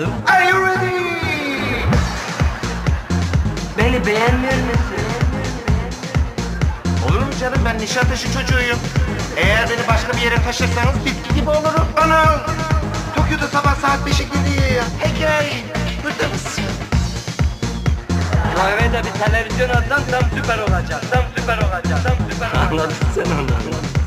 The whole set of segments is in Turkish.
Nasılım? Are you ready? Beni beğenmiyor musun? Olur mu canım ben Nişantaşı çocuğuyum. Eğer beni başka bir yere taşırsanız bitki gibi olurum. Ana! Tokyo'da sabah saat 5'e geliyor ya. Hey burada mısın? Eve de bir televizyon alsam tam süper olacak. Tam süper olacak. Tam süper olacak. Anladın sen. Anladın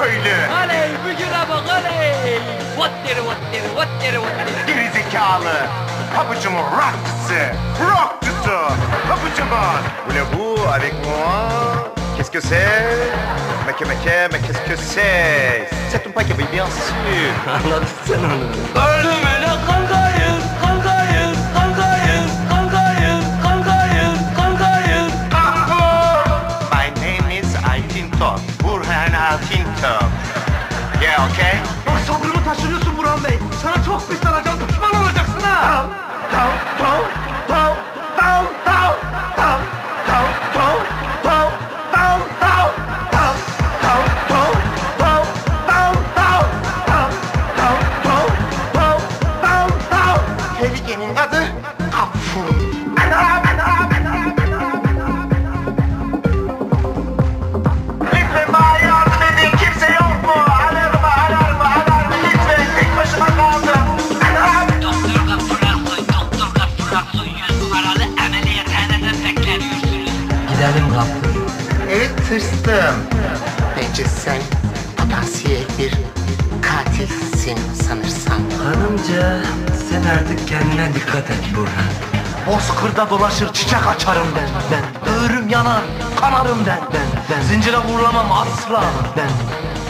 köylü. Oley bugüne bak oley. What deri what deri. Gerizekalı. Pabucumun rockçısı, rockçısı. Pabucumun. Voulez-vous avec moi? Qu'est-ce que c'est? Meke meke, mais qu'est-ce que c'est? C'est un paquet, bien sûr. Onu. Altinto. Burhan Altinto. Yeah, okay? Bak sabrımı taşırıyorsun Burhan Bey. Sana çok pis alacağım. Pişman olacaksın ha. Tav, tav, tav, tav, tav, Bence sen potansiyel bir katilsin sanırsam. Hanımca sen artık kendine dikkat et Burhan. Bozkırda dolaşır çiçek açarım ben ben. Böğrüm yanar kanarım ben ben ben. Zincire vurulamam asla ben.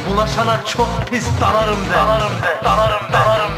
Bulaşana çok pis dalarım ben. Dalarım ben. Dalarım. Dalarım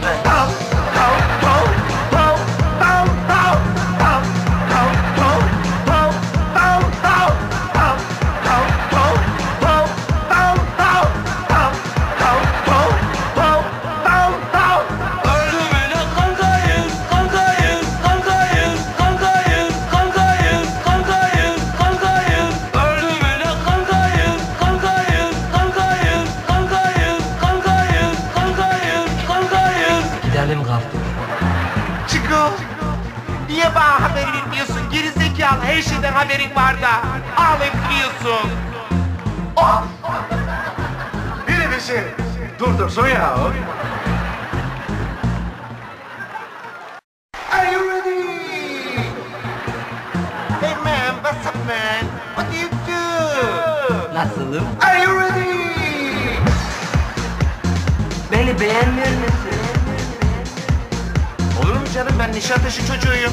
şeyden haberin var da. Ağlayıp duruyorsun. Of! Biri bir şey durdursun ya. Are you ready? Hey man, what's up man? What do you do? Nasılım? Are you ready? Beni beğenmiyor musun? Olur mu canım ben Nişantaşı çocuğuyum.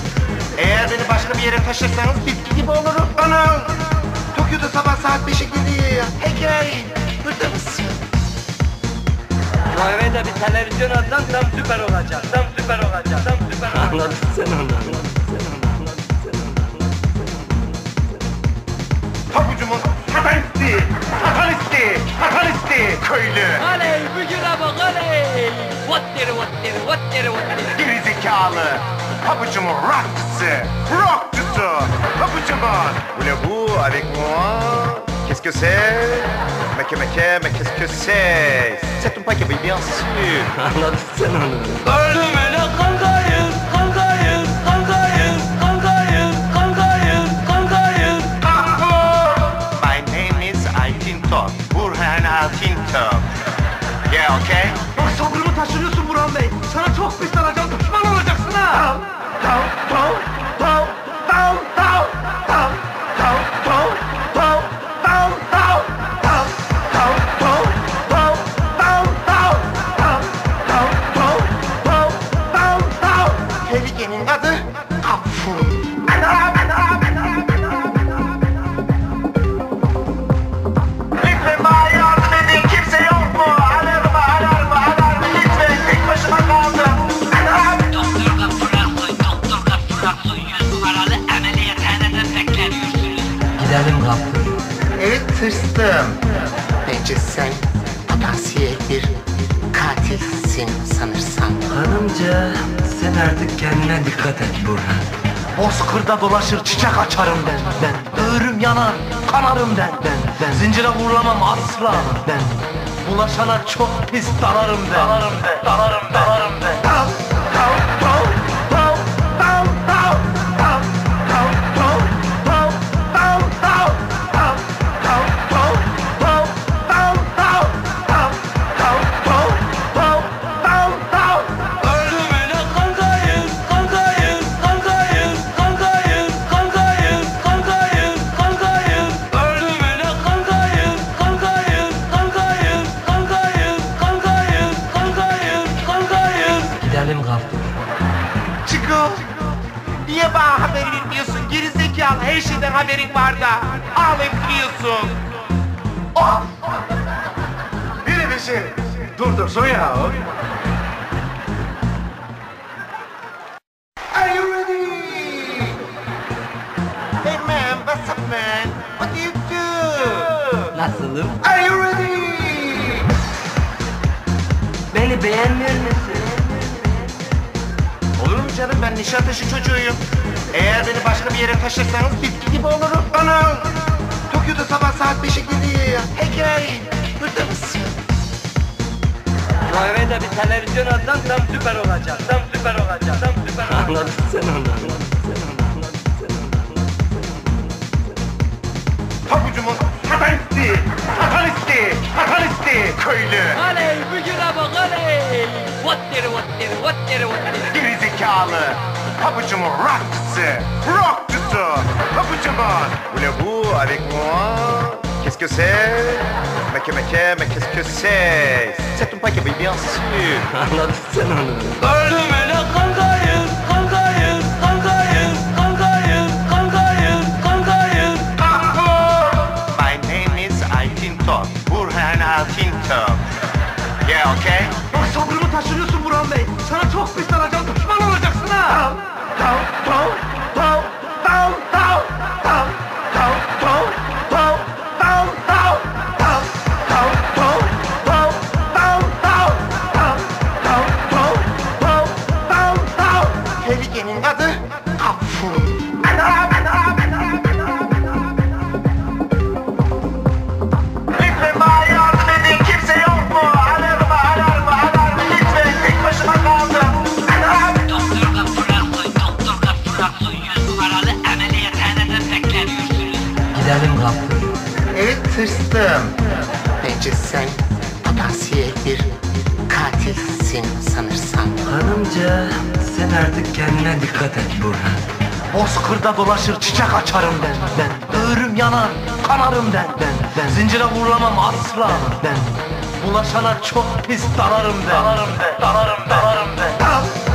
Eğer beni başka bir yere taşırsanız bitki gibi olurum. Ana! Tokyo'da sabah saat 5'e geliyor ya. Hey burada mısın? Bu eve de bir televizyon alsam tam süper olacak. Tam süper olacak. Tam süper olacak. Anladın sen onu. Anladın. Pabucumun satanisti, satanisti, satanisti köylü. Oley bugüne bak oley. What deri what deri what deri what deri. Gerizekalı. Pabucumun rockçısı, rockçısı. Pabucumun. Voulez-vous avec moi? Qu'est-ce que c'est? Meke meke, mais qu'est-ce que c'est? C'est un paquet, bien sûr. Anladın sen onu. Ölümüne kankayız, kankayız, kankayız, kankayız, kankayız, kankayız. My name is Altinto. Burhan Altinto. Yeah, okay? Bak sabrımı taşırıyorsun Burhan Bey. Sana çok pis alacağım. Tehlikenin adı Affun. Lütfen bana yardım edin. Kimse yok mu? Alarmı, alarmı, alarmı. Lütfen tek başıma kaldım. Doktor Gaffur Ersoy, Doktor Gaffur Ersoy 100 numaralı ameliyathanede bekleniyorsunuz. Gidelim kapı. Evet tırstım. Bence sen potansiyel bir katilsin sanırsam. Hanımca sen artık kendine dikkat et Burhan. Bozkırda dolaşır çiçek açarım ben ben. Böğrüm yanar kanarım ben ben ben. Zincire vurulamam asla ben. Bulaşana çok pis dalarım ben. Dalarım ben dalarım ben dalarım ben. Tam, tam, her şeyden haberin var da. Ağlayıp duruyorsun. Of! Biri bir şey. Durdursun ya. Are you ready? Hey man, what's up man? What do you do? Nasılım? Are you ready? Beni beğenmiyor musun? Mu canım ben Nişantaşı çocuğuyum. Eğer beni başka bir yere taşırsanız bitki gibi olurum. Anam! Tokyo'da sabah saat 5'e geliyor. Hey! Burada mısın? Bu eve de bir televizyon alsam tam süper olacak. Tam süper olacak. Tam süper olacak. Anladın sen onu. Pabucumun satanisti! Satanisti! Satanisti! Köylü! Aley bugüne bak aley. Vattiri vattiri vattiri vattiri. Gerizekalı! Pabucumun rockçısı! Rockçısı! Pabucumun! Voulez-vous avec moi? Qu'est-ce que c'est? Meke meke, mais qu'est-ce que c'est? C'est un paquet, bien sûr! Anladın sen onu. Ölümüne kankayız, kaçırıyorsun Burhan Bey. Sana çok pis daracağım, pişman olacaksın ha. Tamam, tamam, tamam. Bence sen potansiyel bir katilsin sanırsam. Hanımca sen artık kendine dikkat et Burhan. Bozkırda dolaşır çiçek açarım ben ben. Böğrüm yanar kanarım ben ben ben. Zincire vurulamam asla ben. Bulaşana çok pis dalarım ben. Dalarım ben dalarım ben dalarım ben. Tam, tam,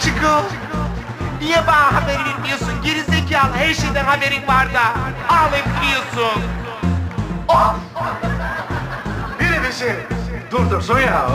Çıkıl. Niye bana haber vermiyorsun? Geri zekalı her şeyden haberin var da. Ağlayıp duruyorsun. Of! Biri bir şey. Durdursun ya.